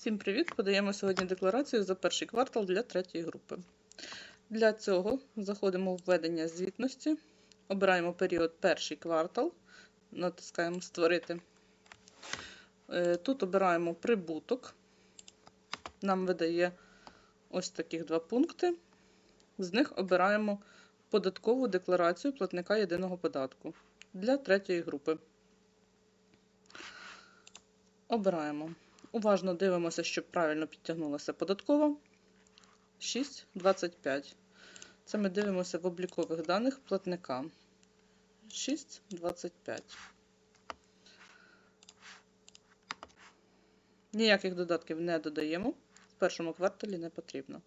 Всім привіт! Подаємо сьогодні декларацію за перший квартал для третьої групи. Для цього заходимо в введення звітності, обираємо період перший квартал, натискаємо Створити. Е, Тут обираємо прибуток. Нам видає ось таких два пункти. З них обираємо податкову декларацію платника єдиного податку для третьої групи. Обираємо. Уважно дивимося, щоб правильно підтягнулася податкова. 6,25. Це ми дивимося в облікових даних платника. 6,25. Ніяких додатків не додаємо. В першому кварталі не потрібно.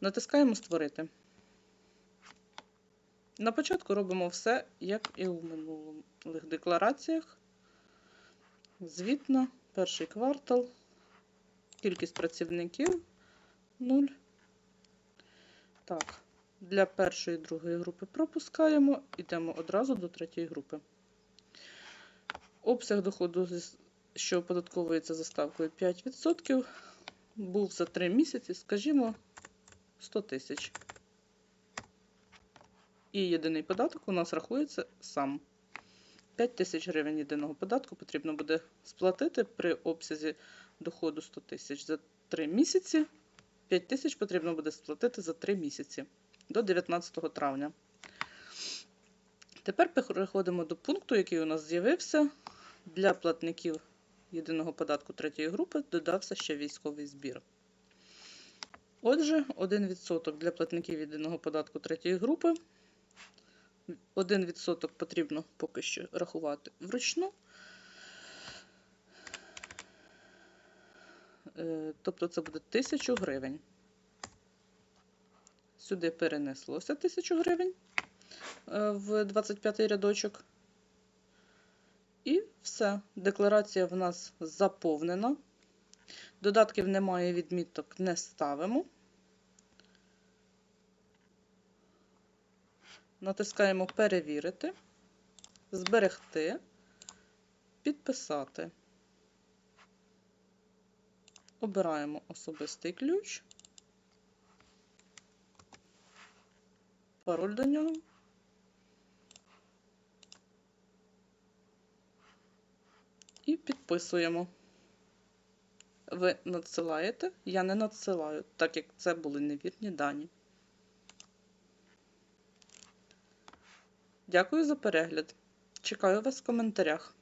Натискаємо Створити. На початку робимо все, як і у минулих деклараціях. Звітно, перший квартал, кількість працівників 0. Так, для першої і другої групи пропускаємо, йдемо одразу до третьої групи. Обсяг доходу, що оподатковується за ставкою 5%, був за 3 місяці, скажімо, 100 тисяч. І єдиний податок у нас рахується сам. 5 тисяч гривень єдиного податку потрібно буде сплатити при обсязі доходу 100 тисяч за 3 місяці. 5 тисяч потрібно буде сплатити за 3 місяці до 19 травня. Тепер переходимо до пункту, який у нас з'явився. Для платників єдиного податку третьої групи додався ще військовий збір. Отже, 1% для платників єдиного податку третьої групи. 1% потрібно поки що рахувати вручну. Е, Тобто це буде 1000 гривень. Сюди перенеслося 1000 гривень е, в 25 рядочок. І все. Декларація в нас заповнена. Додатків немає, відміток не ставимо. Натискаємо Перевірити, Зберегти, Підписати. Обираємо особистий ключ, пароль до нього. І підписуємо. Ви надсилаєте, я не надсилаю, так як це були невірні дані. Дякую за перегляд. Чекаю вас в коментарях.